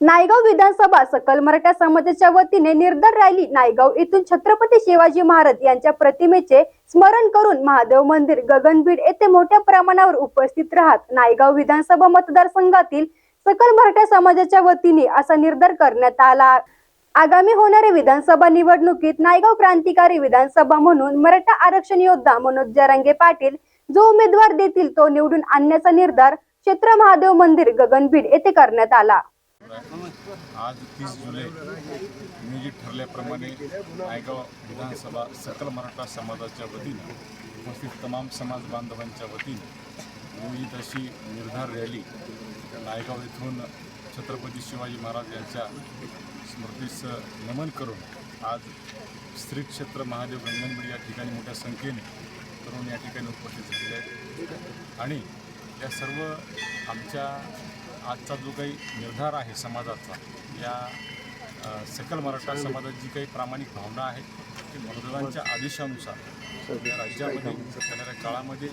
नायगाव विधानसभा सकल मराठा समाजाच्या वतीने निर्धार रॅली नायगाव येथून छत्रपती शिवाजी महाराज यांच्या प्रतिमेचे स्मरण करून महादेव मंदिर गगनबीड येथे मोठ्या प्रमाणावर उपस्थित राहत नायगाव विधानसभा मतदारसंघातील सकल मराठा समाजाच्या वतीने असा निर्धार करण्यात आला. आगामी होणाऱ्या विधानसभा निवडणुकीत नायगाव क्रांतिकारी विधानसभा म्हणून मराठा आरक्षण योद्धा मनोज जरांगे पाटील जो उमेदवार देतील तो निवडून आणण्याचा निर्धार क्षेत्र महादेव मंदिर गगनबीड येथे करण्यात आला. आज तीस जुलै नियोजित ठरल्याप्रमाणे नायगाव विधानसभा सकल मराठा समाजाच्या वतीनं उपस्थित तमाम समाज बांधवांच्या वतीनं नियोजित अशी निर्धार रॅली नायगाव येथून छत्रपती शिवाजी महाराज यांच्या स्मृतीस नमन करून आज श्री क्षेत्र महादेव गंगनबडी या ठिकाणी मोठ्या संख्येने तरुण या ठिकाणी उपस्थित झालेले आहेत. आणि या सर्व आमच्या आजचा जो काही निर्धार आहे समाजाचा या सकल मराठा समाजात जी काही प्रामाणिक भावना आहे ती मतदारांच्या आदेशानुसार राज्यामध्ये येणाऱ्या काळामध्ये